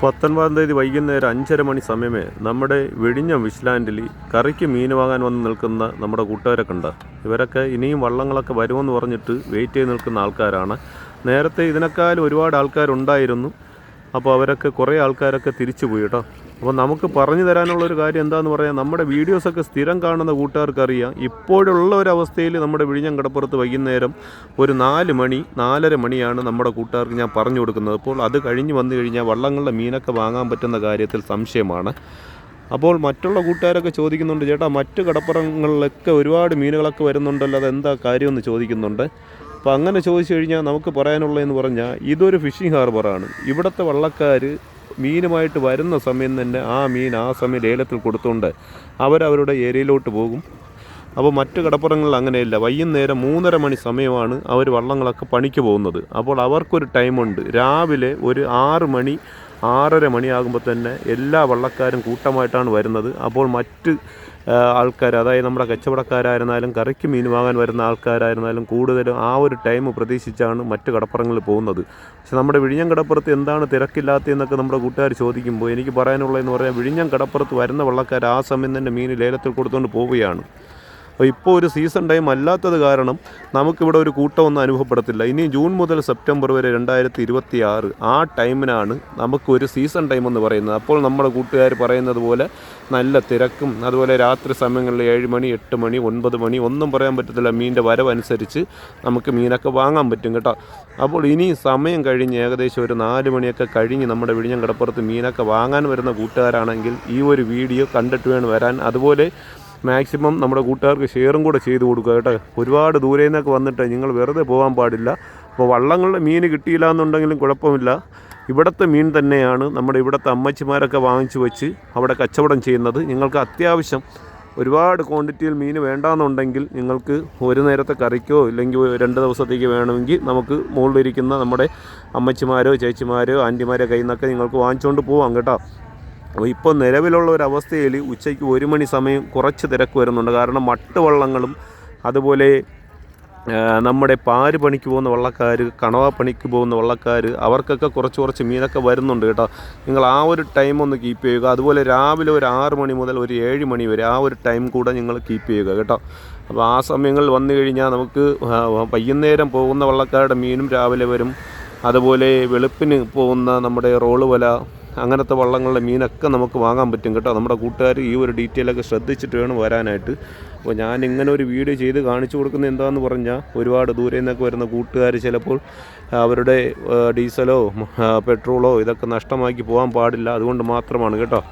പത്തൊൻപതാം തീയതി വൈകുന്നേരം അഞ്ചര മണി സമയമേ നമ്മുടെ വെടിഞ്ഞ വിഷ്ലാൻഡിൽ കറിക്ക് മീൻ വാങ്ങാൻ വന്ന് നിൽക്കുന്ന നമ്മുടെ കൂട്ടുകാരൊക്കെ ഉണ്ട് ഇവരൊക്കെ ഇനിയും വള്ളങ്ങളൊക്കെ വരുമെന്ന് പറഞ്ഞിട്ട് വെയിറ്റ് ചെയ്ത് നിൽക്കുന്ന ആൾക്കാരാണ്. നേരത്തെ ഇതിനേക്കാൾ ഒരുപാട് ആൾക്കാരുണ്ടായിരുന്നു. അപ്പോൾ അവരൊക്കെ കുറേ ആൾക്കാരൊക്കെ തിരിച്ചു പോയി കേട്ടോ. അപ്പോൾ നമുക്ക് പറഞ്ഞു തരാനുള്ള ഒരു കാര്യം എന്താണെന്ന് പറയാൻ നമ്മുടെ വീഡിയോസൊക്കെ സ്ഥിരം കാണുന്ന കൂട്ടുകാർക്ക് അറിയാം ഇപ്പോഴുള്ള ഒരു അവസ്ഥയിൽ നമ്മുടെ വിഴിഞ്ഞം കടപ്പുറത്ത് വൈകുന്നേരം ഒരു നാല് മണി നാലര മണിയാണ് നമ്മുടെ കൂട്ടുകാർക്ക് ഞാൻ പറഞ്ഞു കൊടുക്കുന്നത്. അപ്പോൾ അത് കഴിഞ്ഞ് വന്നു കഴിഞ്ഞാൽ വള്ളങ്ങളുടെ മീനൊക്കെ വാങ്ങാൻ പറ്റുന്ന കാര്യത്തിൽ സംശയമാണ്. അപ്പോൾ മറ്റുള്ള കൂട്ടുകാരൊക്കെ ചോദിക്കുന്നുണ്ട് ചേട്ടാ മറ്റു കടപ്പുറങ്ങളിലൊക്കെ ഒരുപാട് മീനുകളൊക്കെ വരുന്നുണ്ടല്ലോ അതെന്താ കാര്യമെന്ന് ചോദിക്കുന്നുണ്ട്. അപ്പോൾ അങ്ങനെ ചോദിച്ചു കഴിഞ്ഞാൽ നമുക്ക് പറയാനുള്ളതെന്ന് പറഞ്ഞാൽ ഇതൊരു ഫിഷിംഗ് ഹാർബറാണ് ഇവിടുത്തെ വള്ളക്കാർ മീനുമായിട്ട് വരുന്ന സമയം തന്നെ ആ മീൻ ആ സമയം ലേലത്തിൽ കൊടുത്തുകൊണ്ട് അവരവരുടെ ഏരിയയിലോട്ട് പോകും. അപ്പോൾ മറ്റു കടപ്പുറങ്ങളിൽ അങ്ങനെയില്ല. വൈകുന്നേരം മൂന്നര മണി സമയമാണ് അവർ വള്ളങ്ങളൊക്കെ പണിക്ക് പോകുന്നത്. അപ്പോൾ അവർക്കൊരു ടൈമുണ്ട് രാവിലെ ഒരു ആറ് മണി ആറര മണിയാകുമ്പോൾ തന്നെ എല്ലാ വള്ളക്കാരും കൂട്ടമായിട്ടാണ് വരുന്നത്. അപ്പോൾ മറ്റ് ആൾക്കാർ അതായത് നമ്മുടെ കച്ചവടക്കാരായിരുന്നാലും കറിക്ക് മീൻ വാങ്ങാൻ വരുന്ന ആൾക്കാരായിരുന്നാലും കൂടുതലും ആ ഒരു ടൈം പ്രതീക്ഷിച്ചാണ് മറ്റ് കടപ്പുറങ്ങളിൽ പോകുന്നത്. പക്ഷെ നമ്മുടെ വിഴിഞ്ഞം കടപ്പുറത്ത് എന്താണ് തിരക്കില്ലാത്തതെന്നൊക്കെ നമ്മുടെ കൂട്ടുകാർ ചോദിക്കുമ്പോൾ എനിക്ക് പറയാനുള്ളതെന്ന് പറയാം വിഴിഞ്ഞം കടപ്പുറത്ത് വരുന്ന വള്ളക്കാർ ആ സമയം തന്നെ മീൻ ലേലത്തിൽ കൊടുത്തുകൊണ്ട് പോവുകയാണ്. അപ്പോൾ ഇപ്പോൾ ഒരു സീസൺ ടൈം അല്ലാത്തത് കാരണം നമുക്കിവിടെ ഒരു കൂട്ടമൊന്നും അനുഭവപ്പെടത്തില്ല. ഇനി ജൂൺ മുതൽ സെപ്റ്റംബർ വരെ രണ്ടായിരത്തി ഇരുപത്തി ആറ് ആ ടൈമിനാണ് നമുക്കൊരു സീസൺ ടൈം എന്ന് പറയുന്നത്. അപ്പോൾ നമ്മുടെ കൂട്ടുകാർ പറയുന്നത് പോലെ നല്ല തിരക്കും അതുപോലെ രാത്രി സമയങ്ങളിൽ ഏഴ് മണി എട്ട് മണി ഒൻപത് മണി ഒന്നും പറയാൻ പറ്റത്തില്ല. മീനിന്റെ വരവനുസരിച്ച് നമുക്ക് മീനൊക്കെ വാങ്ങാൻ പറ്റും കേട്ടോ. അപ്പോൾ ഇനി സമയം കഴിഞ്ഞ് ഏകദേശം ഒരു നാല് മണിയൊക്കെ കഴിഞ്ഞ് നമ്മുടെ വിഴിഞ്ഞം കടപ്പുറത്ത് മീനൊക്കെ വാങ്ങാൻ വരുന്ന കൂട്ടുകാരാണെങ്കിൽ ഈ ഒരു വീഡിയോ കണ്ടിട്ട് വേണം വരാൻ. അതുപോലെ മാക്സിമം നമ്മുടെ കൂട്ടുകാർക്ക് ഷെയറും കൂടെ ചെയ്ത് കൊടുക്കുക കേട്ടോ. ഒരുപാട് ദൂരെ നിന്നൊക്കെ വന്നിട്ട് നിങ്ങൾ വെറുതെ പോകാൻ പാടില്ല. അപ്പോൾ വള്ളങ്ങളുടെ മീൻ കിട്ടിയില്ല എന്നുണ്ടെങ്കിലും കുഴപ്പമില്ല. ഇവിടുത്തെ മീൻ തന്നെയാണ് നമ്മുടെ ഇവിടുത്തെ അമ്മച്ചിമാരൊക്കെ വാങ്ങിച്ചു വെച്ച് അവിടെ കച്ചവടം ചെയ്യുന്നത്. നിങ്ങൾക്ക് അത്യാവശ്യം ഒരുപാട് ക്വാണ്ടിറ്റിയിൽ മീൻ വേണ്ടാന്നുണ്ടെങ്കിൽ നിങ്ങൾക്ക് ഒരു നേരത്തെ കറിക്കോ ഇല്ലെങ്കിൽ രണ്ട് ദിവസത്തേക്ക് വേണമെങ്കിൽ നമുക്ക് മുകളിലിരിക്കുന്ന നമ്മുടെ അമ്മച്ചിമാരോ ചേച്ചിമാരോ ആന്റിമാരോ കയ്യിൽ നിന്നൊക്കെ നിങ്ങൾക്ക് വാങ്ങിച്ചുകൊണ്ട് പോവാം കേട്ടോ. അപ്പോൾ ഇപ്പോൾ നിലവിലുള്ള ഒരു അവസ്ഥയിൽ ഉച്ചയ്ക്ക് ഒരു മണി സമയം കുറച്ച് തിരക്ക് വരുന്നുണ്ട്. കാരണം മട്ടുവള്ളങ്ങളും അതുപോലെ നമ്മുടെ പാര് പണിക്ക് പോകുന്ന വള്ളക്കാർ കണവ പണിക്ക് പോകുന്ന വള്ളക്കാർ അവർക്കൊക്കെ കുറച്ച് കുറച്ച് മീനൊക്കെ വരുന്നുണ്ട് കേട്ടോ. നിങ്ങൾ ആ ഒരു ടൈം ഒന്ന് കീപ്പ് ചെയ്യുക. അതുപോലെ രാവിലെ ഒരു ആറ് മണി മുതൽ ഒരു ഏഴ് മണി വരെ ആ ഒരു ടൈം കൂടെ നിങ്ങൾ കീപ്പ് ചെയ്യുക കേട്ടോ. അപ്പോൾ ആ സമയങ്ങളിൽ വന്നു കഴിഞ്ഞാൽ നമുക്ക് വൈകുന്നേരം പോകുന്ന വള്ളക്കാരുടെ മീനും രാവിലെ വരും. അതുപോലെ വെളുപ്പിന് പോകുന്ന നമ്മുടെ റോൾ വല അങ്ങനത്തെ വള്ളങ്ങളുടെ മീനൊക്കെ നമുക്ക് വാങ്ങാൻ പറ്റും കേട്ടോ. നമ്മുടെ കൂട്ടുകാർ ഈ ഒരു ഡീറ്റെയിലൊക്കെ ശ്രദ്ധിച്ചിട്ട് വേണം വരാനായിട്ട്. അപ്പോൾ ഞാൻ ഇങ്ങനെ ഒരു വീഡിയോ ചെയ്ത് കാണിച്ചു കൊടുക്കുന്നത് എന്താണെന്ന് പറഞ്ഞാൽ ഒരുപാട് ദൂരെ നിന്നൊക്കെ വരുന്ന കൂട്ടുകാർ ചിലപ്പോൾ അവരുടെ ഡീസലോ പെട്രോളോ ഇതൊക്കെ നഷ്ടമാക്കി പോകാൻ പാടില്ല. അതുകൊണ്ട് മാത്രമാണ് കേട്ടോ.